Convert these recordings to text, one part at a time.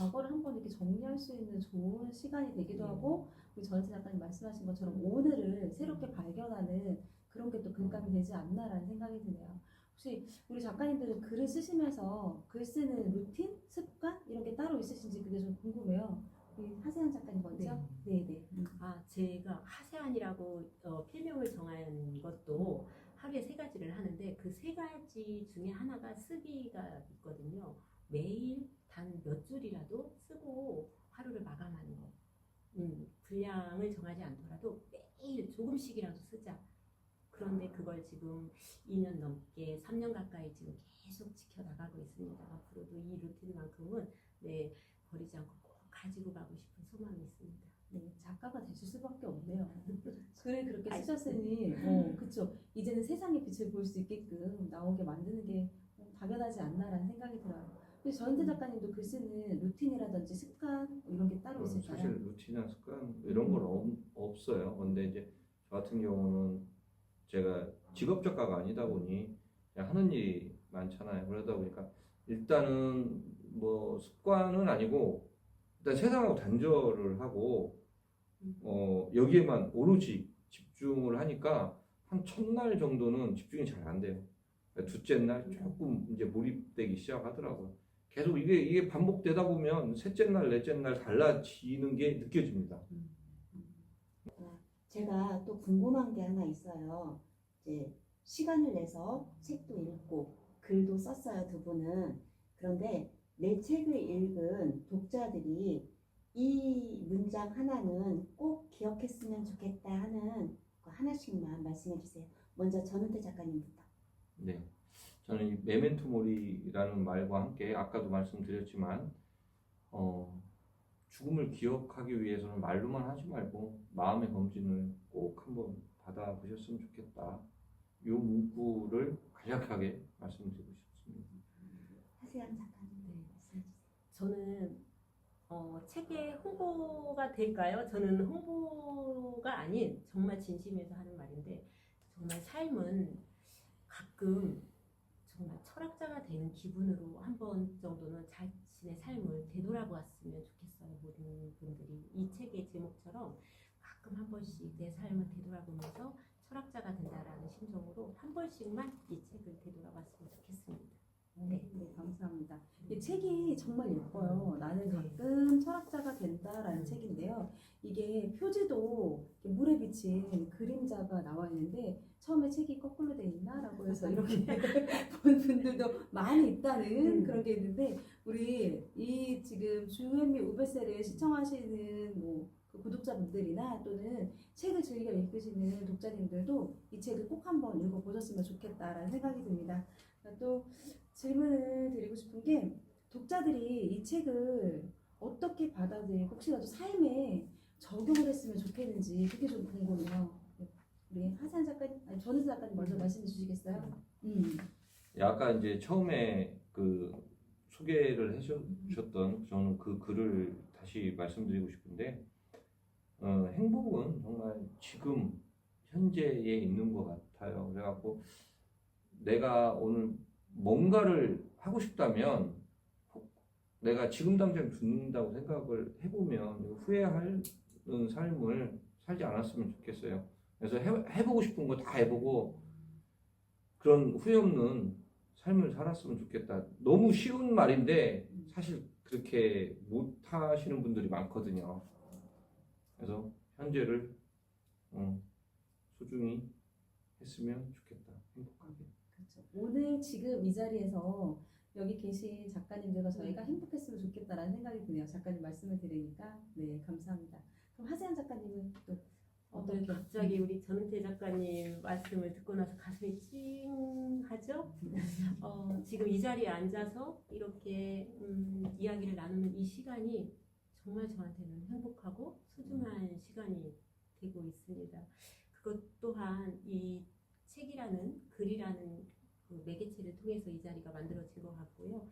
과거를 한번 이렇게 정리할 수 있는 좋은 시간이 되기도 네. 하고 우리 전세 작가님 말씀하신 것처럼 오늘을 새롭게 발견하는 그런 게또 글감이 되지 않나라는 생각이 드네요. 혹시 우리 작가님들은 글을 쓰시면서 글 쓰는 루틴, 습관 이런 게 따로 있으신지 그게 좀 궁금해요. 우리 하세한 작가님 먼저. 네, 네. 음. 아, 제가 하세안이라고 어, 필명을 정한 것도 하루에 세 가지를 하는데 그 세 가지 중에 하나가 쓰기가 있거든요. 매일 단 몇 줄이라도 쓰고 하루를 마감하는 거. 음, 분량을 정하지 않더라도 매일 조금씩이라도 쓰자. 그런데 그걸 지금 2년 넘게 3년 가까이 지금 계속 지켜나가고 있습니다. 앞으로도 이 루틴만큼은 네, 버리지 않고 꼭 가지고 가고 싶은 소망이 있습니다. 네, 작가가 되실 수밖에 없네요. 글을 그렇게 쓰셨으니, 어, 그쵸. 이제는 세상의 빛을 볼 수 있게끔 나오게 만드는 게 어, 당연하지 않나라는 생각이 들어요. 근데 전세 작가님도 글 쓰는 루틴이라든지 습관 뭐 이런 게 따로 어, 있을까요? 사실 루틴이나 습관 이런 건 없, 없어요. 근데 이제 저 같은 경우는 제가 직업 작가가 아니다 보니 그냥 하는 일이 많잖아요. 그러다 보니까 일단은 뭐 습관은 아니고 일단 세상하고 단절을 하고 어, 여기에만 오로지 집중을 하니까 한 첫날 정도는 집중이 잘 안 돼요. 둘째 날 조금 이제 몰입되기 시작하더라고요. 계속 이게 이게 반복되다 보면 셋째 날, 넷째 날 달라지는 게 느껴집니다. 제가 또 궁금한 게 하나 있어요. 이제 시간을 내서 책도 읽고 글도 썼어요, 두 분은. 그런데 내 책을 읽은 독자들이 이 문장 하나는 꼭 기억했으면 좋겠다 하는 거 하나씩만 말씀해 주세요. 먼저 전은태 작가님부터. 네. 저는 이 메멘토 모리라는 말과 함께 아까도 말씀드렸지만 어, 죽음을 기억하기 위해서는 말로만 하지 말고 마음의 검진을 꼭 한번 받아보셨으면 좋겠다. 이 문구를 간략하게 말씀드리고 싶습니다. 하세한 작가님 네. 저는 어, 책의 홍보가 될까요? 저는 홍보가 아닌 정말 진심에서 하는 말인데 정말 삶은 가끔 정말 철학자가 되는 기분으로 한 번 정도는 자신의 삶을 되돌아보았으면 좋겠어요. 모든 분들이 이 책의 제목처럼 가끔 한 번씩 내 삶을 되돌아보면서 철학자가 된다라는 심정으로 한 번씩만 이 책을 되돌아봤으면 좋겠습니다. 네, 네, 감사합니다. 이 책이 정말 예뻐요. 나는 가끔 철학자가 된다라는 책인데요. 이게 표지도 물에 비친 그림자가 나와 있는데 처음에 책이 거꾸로 돼 해서 이렇게 본 분들도 많이 있다는 음. 그런 게 있는데 우리 이 지금 주현미 우베세를 시청하시는 뭐 그 구독자분들이나 또는 책을 즐겨 읽으시는 독자님들도 이 책을 꼭 한번 읽어보셨으면 좋겠다라는 생각이 듭니다. 또 질문을 드리고 싶은 게 독자들이 이 책을 어떻게 받아들이고 혹시라도 삶에 적용을 했으면 좋겠는지 그게 좀 궁금해요. 우리 하산 작가님, 아니 전은수 작가님 먼저 말씀해 주시겠어요? 음. 예, 아까 이제 처음에 그 소개를 해주셨던 저는 그 글을 다시 말씀드리고 싶은데 어, 행복은 정말 지금 현재에 있는 것 같아요. 그래갖고 내가 오늘 뭔가를 하고 싶다면 혹 내가 지금 당장 죽는다고 생각을 해보면 후회하는 삶을 살지 않았으면 좋겠어요. 그래서 해, 해보고 싶은 거 다 해보고 그런 후회 없는 삶을 살았으면 좋겠다. 너무 쉬운 말인데 사실 그렇게 못 하시는 분들이 많거든요. 그래서 현재를 어, 소중히 했으면 좋겠다. 행복하게. 그렇죠. 오늘 지금 이 자리에서 여기 계신 작가님들과 저희가 행복했으면 좋겠다라는 생각이 드네요. 작가님 말씀을 들으니까 네 감사합니다. 그럼 하세현 작가님은 또 어떻게 어, 갑자기 우리 전은태 작가님 말씀을 듣고 나서 가슴이 찡하죠? 어, 지금 이 자리에 앉아서 이렇게 음, 이야기를 나누는 이 시간이 정말 저한테는 행복하고 소중한 시간이 되고 있습니다. 그것 또한 이 책이라는 글이라는 그 매개체를 통해서 이 자리가 만들어진 것 같고요.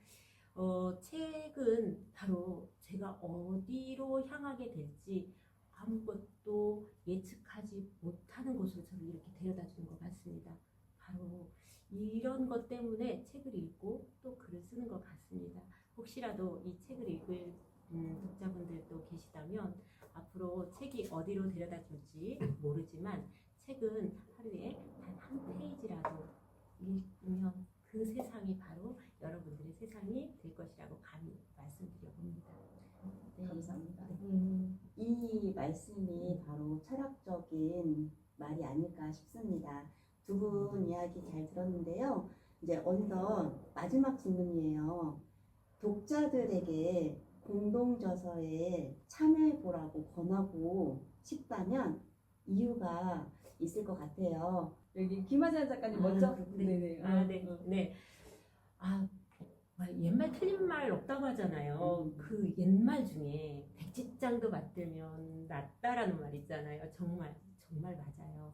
어, 책은 바로 제가 어디로 향하게 될지 아무것도 예측하지 못하는 곳으로 저를 이렇게 데려다 주는 것 같습니다. 바로 이런 것 때문에 책을 읽고 또 글을 쓰는 것 같습니다. 혹시라도 이 책을 읽을 음, 독자분들도 계시다면 앞으로 책이 어디로 데려다 줄지 모르지만 책은 하루에 단 한 페이지라도 읽으면 그 세상이 바로 여러분들의 세상이 될 것이라고 감히 말씀드려 봅니다. 네. 감사합니다. 음, 이 말씀이 바로 철학적인 말이 아닐까 싶습니다. 두 분 이야기 잘 들었는데요. 이제 어느덧 마지막 질문이에요. 독자들에게 공동저서에 참여해 보라고 권하고 싶다면 이유가 있을 것 같아요. 여기 김하재 작가님 아, 먼저. 네. 네네. 아, 어, 네, 어. 네. 아, 막 옛말 틀린 말 없다고 하잖아요. 음. 그 옛말 중에 백지장도 맞들면 낫다라는 말 있잖아요. 정말, 정말 맞아요.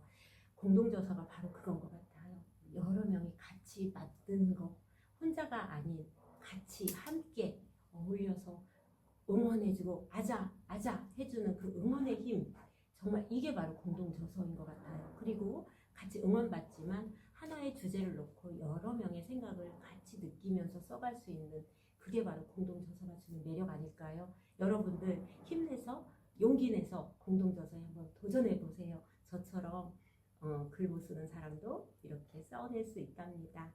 공동저서가 바로 그건 것 같아요. 여러 명이 같이 맞든 거, 혼자가 아닌 같이 함께 어울려서 응원해주고 아자, 아자 해주는 그 응원의 힘. 정말 이게 바로 공동저서인 것 같아요. 그리고 같이 응원받지만 하나의 주제를 놓고 여러 명의 생각을 같이 느끼면서 써갈 수 있는 그게 바로 공동저서가 주는 매력 아닐까요? 여러분들 힘내서 용기 내서 공동저서에 한번 도전해 보세요. 저처럼 어, 글못 쓰는 사람도 이렇게 써낼 수 있답니다.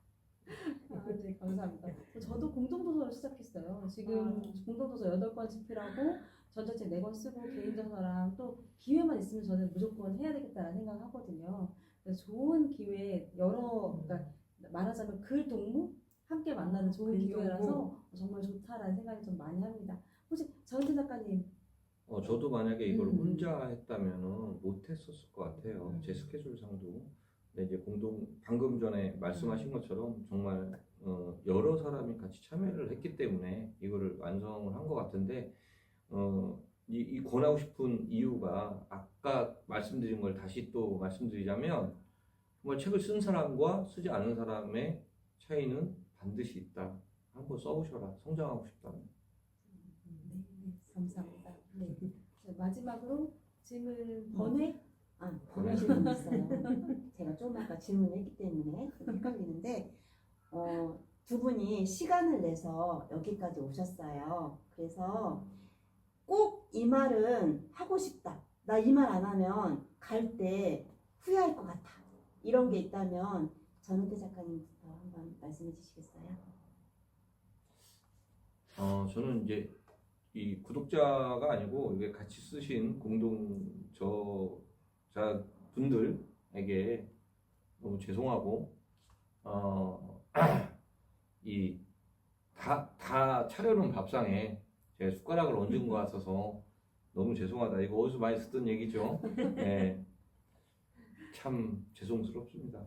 아, 네, 감사합니다. 저도 공동도서를 시작했어요. 지금 아. 공동도서 8권 집필하고 전자책 4권 쓰고 개인도서랑 또 기회만 있으면 저는 무조건 해야 되겠다는 생각을 하거든요. 좋은 기회, 여러, 그러니까 말하자면 글 동무? 함께 만나는 좋은 글 기회라서 정말 좋다라는 생각이 좀 많이 합니다. 혹시 전진 작가님, 어, 저도 만약에 이걸 음. 혼자 했다면은 못 했었을 것 같아요. 음. 제 스케줄상도. 근데 이제 공동 방금 전에 말씀하신 것처럼 정말 어, 여러 사람이 같이 참여를 했기 때문에 이거를 완성을 한 것 같은데 어, 이, 이 권하고 싶은 이유가 아까 말씀드린 걸 다시 또 말씀드리자면 정말 책을 쓴 사람과 쓰지 않은 사람의 차이는 반드시 있다. 한번 써보셔라. 성장하고 싶다면. 네, 네, 감사합니다. 네. 자, 마지막으로 질문 번외? 아, 번호 질문 있어요. 제가 좀 아까 질문했기 때문에 좀 헷갈리는데 어, 두 분이 시간을 내서 여기까지 오셨어요. 그래서 꼭 이 말은 하고 싶다. 나 이 말 안 하면 갈 때 후회할 것 같아. 이런 게 있다면 전은태 작가님부터 한번 말씀해 주시겠어요? 어, 저는 이제 이 구독자가 아니고 이게 같이 쓰신 공동 저자 분들에게 너무 죄송하고 어, 이다다 차려놓은 밥상에 제가 숟가락을 얹은 것 같아서 너무 죄송하다. 이거 어디서 많이 듣던 얘기죠. 네. 참 죄송스럽습니다.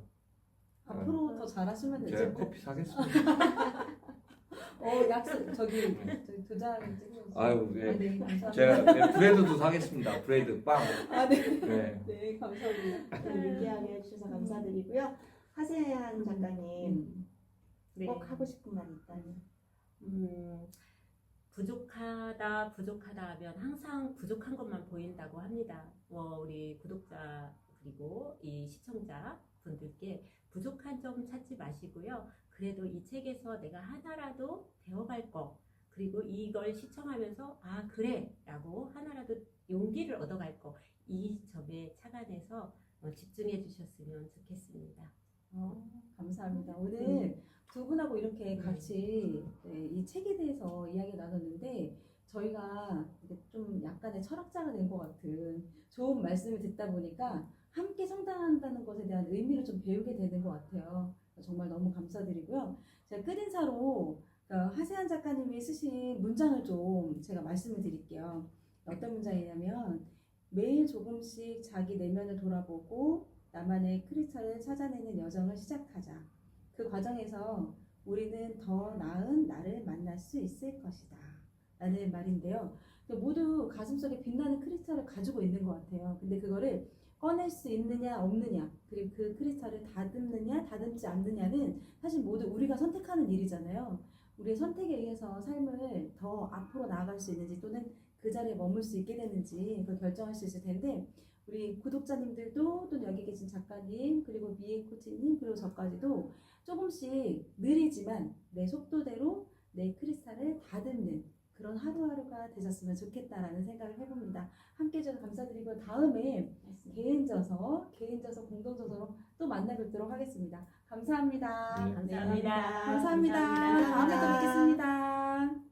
앞으로 더 잘하시면 되죠. 제가 커피 사겠습니다. 어, 약속, 저기, 저기 도장 찍으셔서. 아유, 네. 아, 네, 감사합니다. 제가 네, 브레드도 사겠습니다. 브레드 빵. 아, 네. 네. 네, 감사합니다. 오늘 얘기하게 해주셔서 감사드리고요. 하세한 작가님 네. 꼭 하고 싶은 말이 있다면 음, 부족하다, 부족하다 하면 항상 부족한 것만 보인다고 합니다. 어, 우리 구독자 그리고 이 시청자 분들께 부족한 점 찾지 마시고요. 그래도 이 책에서 내가 하나라도 배워갈 거, 그리고 이걸 시청하면서 아 그래 라고 하나라도 용기를 얻어갈 거, 이 점에 착안해서 어, 집중해 주셨으면 좋겠습니다. 어, 감사합니다. 오늘 두 분하고 이렇게 같이 네, 이 책에 대해서 이야기 나눴는데 저희가 이제 좀 약간의 철학자가 된 것 같은 좋은 말씀을 듣다 보니까 함께 성장한다는 것에 대한 의미를 좀 배우게 되는 것 같아요. 정말 너무 감사드리고요. 제가 끝인사로 그러니까 하세한 작가님이 쓰신 문장을 좀 제가 말씀을 드릴게요. 어떤 문장이냐면 매일 조금씩 자기 내면을 돌아보고 나만의 크리스탈을 찾아내는 여정을 시작하자. 그 과정에서 우리는 더 나은 나를 만날 수 있을 것이다. 라는 말인데요. 모두 가슴속에 빛나는 크리스탈을 가지고 있는 것 같아요. 근데 그거를 꺼낼 수 있느냐, 없느냐, 그리고 그 크리스탈을 다듬느냐, 다듬지 않느냐는 사실 모두 우리가 선택하는 일이잖아요. 우리의 선택에 의해서 삶을 더 앞으로 나아갈 수 있는지 또는 그 자리에 머물 수 있게 되는지 그걸 결정할 수 있을 텐데 우리 구독자님들도 또 여기 계신 작가님 그리고 미애 코치님 그리고 저까지도 조금씩 느리지만 내 속도대로 내 크리스탈을 다듬는 그런 하루하루가 되셨으면 좋겠다라는 생각을 해봅니다. 함께 해주셔서 감사드리고 다음에 개인져서 개인져서 공동져서로 또 만나 뵙도록 하겠습니다. 감사합니다. 네. 감사합니다. 감사합니다. 감사합니다. 다음에 또 뵙겠습니다.